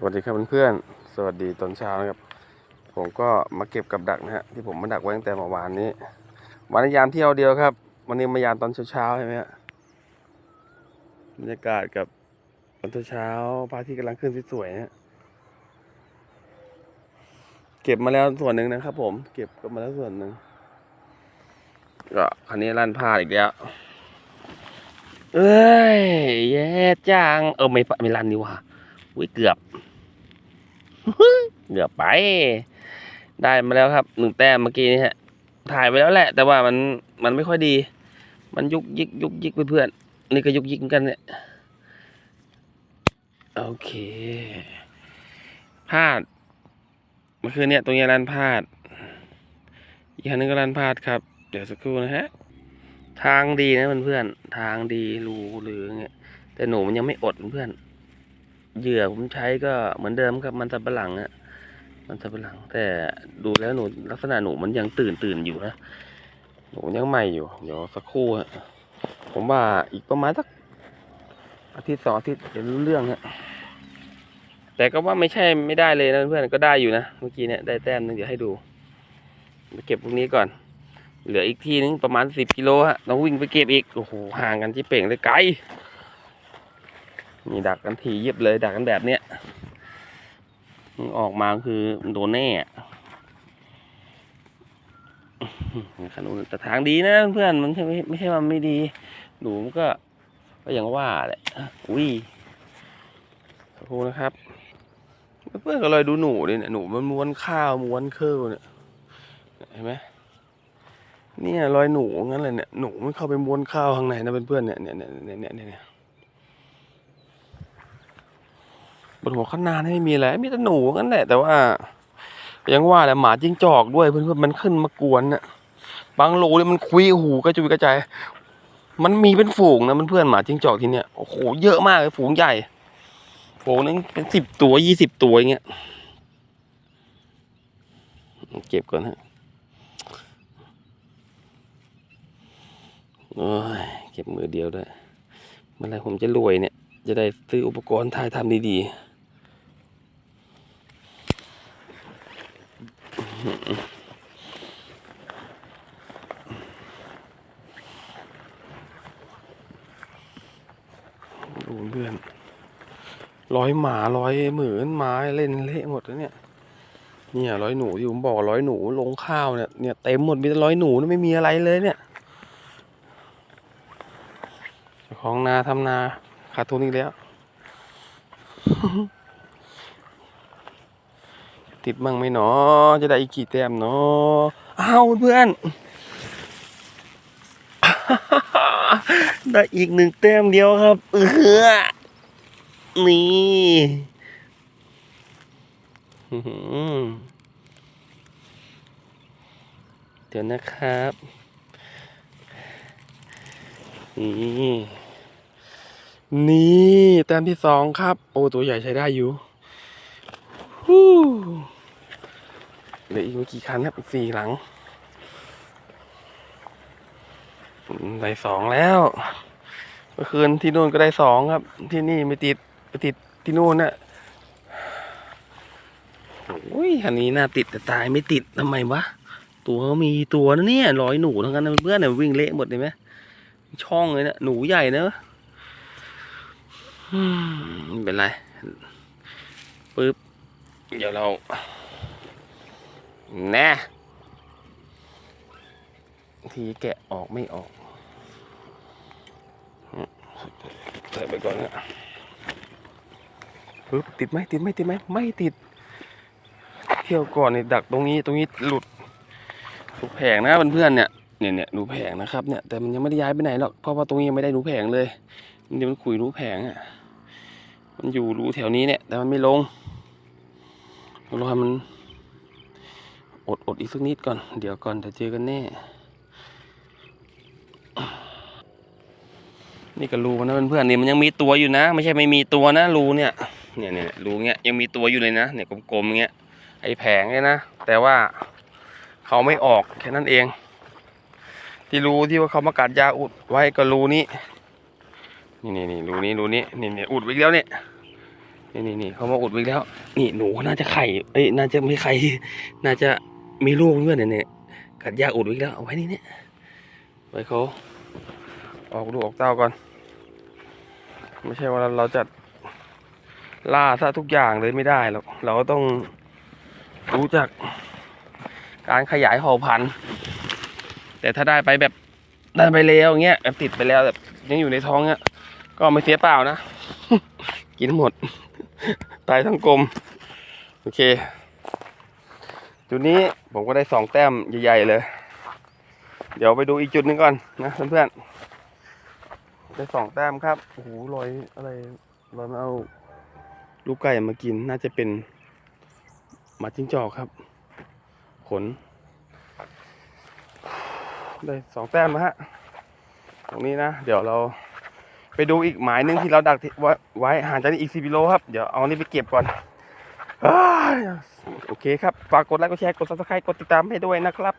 สวัสดีครับเพื่อนๆ สวัสดีตอนเช้านะครับ ผมก็มาเก็บกับดักนะฮะที่ผมมาดักไว้ตั้งแต่เมื่อวานนี้วันนี้ยามเที่ยวเดียวครับ วันนี้มายามตอนเช้าๆใช่ไหมฮะบรรยากาศกับตอนเช้าพระอาทิตย์กำลังขึ้นสวยๆนะเก็บมาแล้วส่วนหนึ่งนะครับ ผม เก็บกันมาแล้วส่วนหนึ่งก็คันนี้ลั่นพลาดอีกแล้วเอ้ยแย่จังเออไม่ไม่ลั่นนี่ว่าอุ้ยเกือบ เกือบไป ได้มาแล้วครับหนึ่งแต้มเมื่อกี้นี้ฮะ ถ่ายไปแล้วแหละ แต่ว่ามันมันไม่ค่อยดี มันยุกยิกยุกยิกเพื่อนๆนี่ก็ยุกยิกเหมือนกันเนี่ยโอเคพลาดเมื่อคืนเนี่ยตรงนี้รันพลาดอีกคันนึงก็รันพลาดครับ เดี๋ยวสักครู่นะฮะ ทางดีนะเพื่อนๆทางดีรูหรือเงี้ยแต่หนูมันยังไม่อดเพื่อน เหยื่อผมใช้ก็เหมือนเดิมครับมันสับปะหลังอะมันสับปะหลัง แต่ดูแล้วหนูลักษณะหนูมันยังตื่นตื่นอยู่นะหนูยังใหม่อยู่ เดี๋ยวสักครู่ฮะผมว่าอีกประมาณสักอาทิตย์สองอาทิตย์จะรู้เรื่องฮะแต่ก็ว่าไม่ใช่ไม่ได้เลยนะเพื่อนก็ได้อยู่นะเมื่อกี้เนี่ยได้แต้มนึงเดี๋ยวให้ดูไปเก็บพวกนี้ก่อน เหลืออีกที่นึงประมาณสิบกิโลฮะต้องวิ่งไปเก็บอีกโอ้โหห่างกันที่เป่งเลยไกล มีดักกันทีเยียบเลยดักกันแบบเนี้ยออกมาคือโดนแน่ขนุนแต่ทางดีนะเพื่อนมันไม่ไม่ใช่ว่าไม่ดี หนูมันก็ ก็ย่างว่าแหละอุ้ยขอบคุณนะครับ เพื่อนก็เลยดูหนูดิเนี่ยหนูมันม้วนข้าวม้วนเครื่องเนี่ยเห็นไหมเนี่ยรอยหนูงั้นเลยเนี่ยหนูมันเข้าไปม้วนข้าวข้างในนะเพื่อนๆเนี่ยเนี่ยเนี่ยเนี่ยเนี่ยเนหัวข้างหน้านี่ไม่มีอะไรมีแต่หนูงั้นแหละ แต่ว่ายังว่าแหละหมาจิ้งจอกด้วยเพื่อนๆมันขึ้นมากวนน่ะ บางโลเลยมันคุยหูกระจุยกระจายมันมีเป็นฝูงนะเพื่อนๆหมาจิ้งจอกที่เนี่ยโอ้โหเยอะมากเลยฝูงใหญ่ฝูงนึงเป็นสิบตัวยี่สิบตัวอย่างเงี้ยเก็บก่อนฮะโอ้ยเก็บมือเดียวด้วยเมื่อไรผมจะรวยเนี่ย จะได้ซื้ออุปกรณ์ถ่ายทำดีๆ ดูเพื่อนร้อยหมาร้อยหมื่นไม้เล่นเละหมดแล้วเนี่ย เนี่ยร้อยหนูที่ผมบอกร้อยหนูลงข้าวเนี่ยเนี่ยเต็มหมดมีแต่ร้อยหนูนะไม่มีอะไรเลยเนี่ยของนาทำนาขาดทุนอีกแล้ว ติดมั่งไหมหนอจะได้อีกกี่แต้มเนาะอ้าวเพื่อน ได้อีกหนึ่งแต้มเดียวครับ เออนี่เดี๋ยวนะครับนี่นี่แต้มที่สองครับ โอ้ตัวใหญ่ใช้ได้อยู่ เหลืออีกไม่กี่คันครับอีกสี่หลังได้สองแล้วเมื่อคืนที่นู่นก็ได้สองครับ ที่นี่ไม่ติดไปติดที่นู่นน่ะโอ้ยคันนี้น่าติดแต่ตายไม่ติดทำไมวะตัวเขามีตัวนะเนี่ยร้อยหนูทั้งนั้นเพื่อนเนี่ยวิ่งเละหมดเลยไหมช่องเลยเนะหนูใหญ่เนอะอืมไม่เป็นไรปึ๊บเดี๋ยวเรา น่ทีแกะออกไม่ออกใส่ไปก่อนนะปึ๊บติดไหมติดไหมติดไหมไม่ติด เที่ยวก่อนนี่ดักตรงนี้ตรงนี้หลุดถูแผงนะเพื่อนๆเนี่ยเนี่ยเนี่ยหนูแผงนะครับเนี่ยแต่มันยังไม่ได้ย้ายไปไหนหรอกเพราะว่าตรงนี้ยังไม่ได้หนูแผงเลยมันเดี๋ยวมันขุยหนูแผงอะมันอยู่รูแถวนี้เนี่ยแต่มันไม่ลงรอให้มัน อดอดอีกสักนิดก่อน เดี๋ยวก่อนเดี๋ยวเจอกันแน่ นี่ก็รูมันนะเพื่อนๆนี่มันยังมีตัวอยู่นะ ไม่ใช่ไม่มีตัวนะรูเนี่ย เนี่ยเนี่ยรูเงี้ยยังมีตัวอยู่เลยนะ เนี่ยกลมๆเงี้ย ไอ้แผงเนี่ยนะ แต่ว่าเขาไม่ออกแค่นั้นเอง ที่รูที่ว่าเขามากัดยาอุดไว้ก็รูนี้ นี่นี่นี่รูนี้รูนี้ นี่นี่อุดไว้แล้วเนี่ยนี่นี่นี่เขามาอุดไว้แล้ว นี่หนูน่าจะไข่ เอ้ย น่าจะไม่ไข่ น่าจะ มีลูกเพื่อนเนี่ยเนี่ยกัดยาอุดไว้แล้วเอาไว้นี่เนี่ยไว้เขาออกลูกออกเต้าก่อน ไม่ใช่ว่าเราจะล่าซะทุกอย่างเลยไม่ได้หรอกเราก็ต้องรู้จักการขยายเผ่าพันธุ์แต่ถ้าได้ไปแบบได้ไปแล้วเงี้ยแบบติดไปแล้วแบบยังอยู่ในท้องเงี้ย ก็ไม่เสียเปล่านะ กินหมด ตายทั้งกลม โอเค จุดนี้ผมก็ได้สองแต้มใหญ่ๆเลย เดี๋ยวไปดูอีกจุดนึงก่อนนะเพื่อนๆได้สองแต้มครับโอ้โหลอยอะไรลอยมาเอาลูกไก่มากินน่าจะเป็นหมาจิ้งจอกครับ ขน ได้สองแต้มนะฮะตรงนี้นะ เดี๋ยวเราไปดูอีกหมายหนึงที่เราดักไว้ห่างจากนี้อีกสิบกิโลครับ เดี๋ยวเอานี่ไปเก็บก่อน โอเคครับ ฝากกดไลค์ กดแชร์ กดซับสไครต์กดติดตามให้ด้วยนะครับ